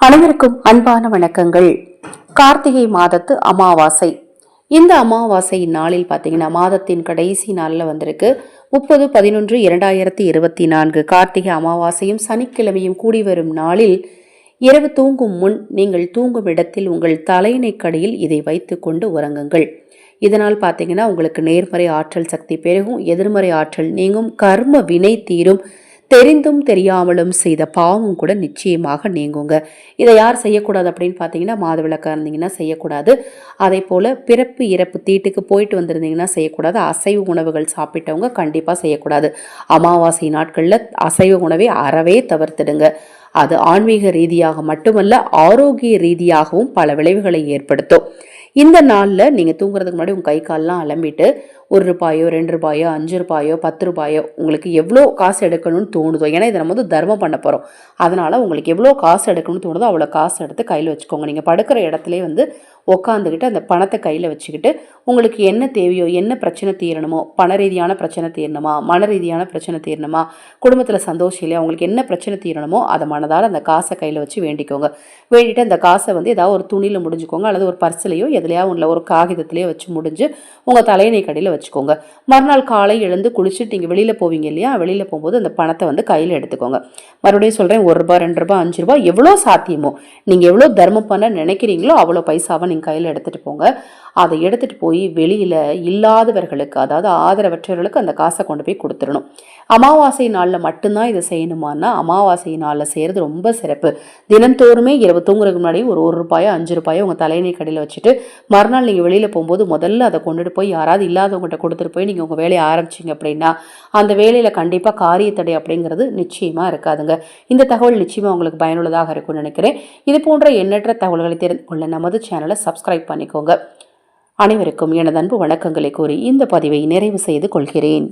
அனைவருக்கும் அன்பான வணக்கங்கள். கார்த்திகை மாதத்து அமாவாசை. இந்த அமாவாசை நாளில் பார்த்தீங்கன்னா மாதத்தின் கடைசி நாளில் வந்திருக்கு. முப்பது பதினொன்று இரண்டாயிரத்தி இருபத்தி நான்கு கார்த்திகை அமாவாசையும் சனிக்கிழமையும் கூடி வரும் நாளில் இரவு தூங்கும் முன் நீங்கள் தூங்கும் இடத்தில் உங்கள் தலையினைக்கடியில் இதை வைத்துக்கொண்டு உறங்குங்கள். இதனால் பார்த்தீங்கன்னா உங்களுக்கு நேர்மறை ஆற்றல் சக்தி பெருகும் எதிர்மறை ஆற்றல் நீங்கும் கர்ம வினை தீரும். தெரிந்தும் தெரியாமலும் செய்த பாவம் கூட நிச்சயமாக நீங்குங்க. இதை யார் செய்யக்கூடாது அப்படின்னு பார்த்தீங்கன்னா மாதவிளக்காக இருந்தீங்கன்னா செய்யக்கூடாது. அதே போல் பிறப்பு இறப்பு தீட்டுக்கு போயிட்டு வந்திருந்தீங்கன்னா செய்யக்கூடாது. அசைவ உணவுகள் சாப்பிட்டவங்க கண்டிப்பாக செய்யக்கூடாது. அமாவாசை நாட்களில் அசைவ உணவை அறவே தவிர்த்துடுங்க. அது ஆன்மீக ரீதியாக மட்டுமல்ல ஆரோக்கிய ரீதியாகவும் பல விளைவுகளை ஏற்படுத்தும். இந்த நாளில் நீங்கள் தூங்குறதுக்கு முன்னாடி உங்கள் கை கால்லாம் அலம்பிட்டு ஒரு ரூபாயோ ரெண்டு ரூபாயோ அஞ்சு ரூபாயோ பத்து ரூபாயோ உங்களுக்கு எவ்வளோ காசு எடுக்கணும்னு தோணுதோ ஏன்னா இதை நம்ம வந்து தர்மம் பண்ண போகிறோம் அதனால் உங்களுக்கு எவ்வளோ காசு எடுக்கணும்னு தோணுதோ அவ்வளோ காசு எடுத்து கையில் வச்சுக்கோங்க. நீங்கள் படுக்கிற இடத்துல வந்து உட்காந்துக்கிட்டு அந்த பணத்தை கையில் வச்சுக்கிட்டு உங்களுக்கு என்ன தேவையோ என்ன பிரச்சனை தீரணுமோ பண ரீதியான பிரச்சனை தீரணுமா மன ரீதியான பிரச்சனை தீரணுமா குடும்பத்தில் சந்தோஷம் இல்லையா உங்களுக்கு என்ன பிரச்சனை தீரணுமோ அதை மனதால் அந்த காசை கையில் வச்சு வேண்டிக்கோங்க. வேண்டிட்டு அந்த காசை வந்து ஏதாவது ஒரு துணியில் முடிஞ்சுக்கோங்க அல்லது ஒரு பர்ஸ்லையோ எதுலையா உள்ள ஒரு காகிதத்திலேயோ வச்சு முடிஞ்சு உங்கள் தலையணை கடையில் வச்சுக்கோங்க. மறுநாள் காலை எழுந்து குளிச்சுட்டு நீங்கள் வெளியில் போவீங்க இல்லையா? வெளியில் போகும்போது அந்த பணத்தை வந்து கையில் எடுத்துக்கோங்க. மறுபடியும் சொல்கிறேன் ஒரு ரூபா ரெண்டு ரூபா அஞ்சு ரூபா எவ்வளோ சாத்தியமோ? நீங்கள் எவ்வளோ தர்மம் பண்ண நினைக்கிறீங்களோ அவ்வளோ பைசாவை நீங்கள் கையில் எடுத்துகிட்டு போங்க. அதை எடுத்துகிட்டு போய் வெளியில் இல்லாதவர்களுக்கு அதாவது ஆதரவற்றவர்களுக்கு அந்த காசை கொண்டு போய் கொடுத்துடணும். அமாவாசை நாளில் மட்டும்தான் இதை செய்யணுமான்னா அமாவாசை நாளில் செய்கிறது ரொம்ப சிறப்பு. தினந்தோறுமே இரவு தூங்குறதுக்கு முன்னாடி ஒரு ஒரு ரூபாயோ அஞ்சு ரூபாயோ உங்கள் தலையணை கடையில் வச்சுட்டு மறுநாள் நீங்கள் வெளியில் போகும்போது முதல்ல அதை கொண்டுட்டு போய் யாராவது இல்லாதவங்ககிட்ட கொடுத்துட்டு போய் நீங்கள் உங்கள் வேலையை ஆரம்பிச்சிங்க அப்படின்னா அந்த வேலையில் கண்டிப்பாக காரியத்தடை அப்படிங்கிறது நிச்சயமாக இருக்காதுங்க. இந்த தகவல் நிச்சயமாக உங்களுக்கு பயனுள்ளதாக இருக்கும்னு நினைக்கிறேன். இது போன்ற எண்ணற்ற தகவல்களை தெரிந்து கொள்ள நமது சேனலை சப்ஸ்கிரைப் பண்ணிக்கோங்க. அனைவருக்கும் எனது அன்பு வணக்கங்களை கூறி இந்த பதிவை நிறைவு செய்து கொள்கிறேன்.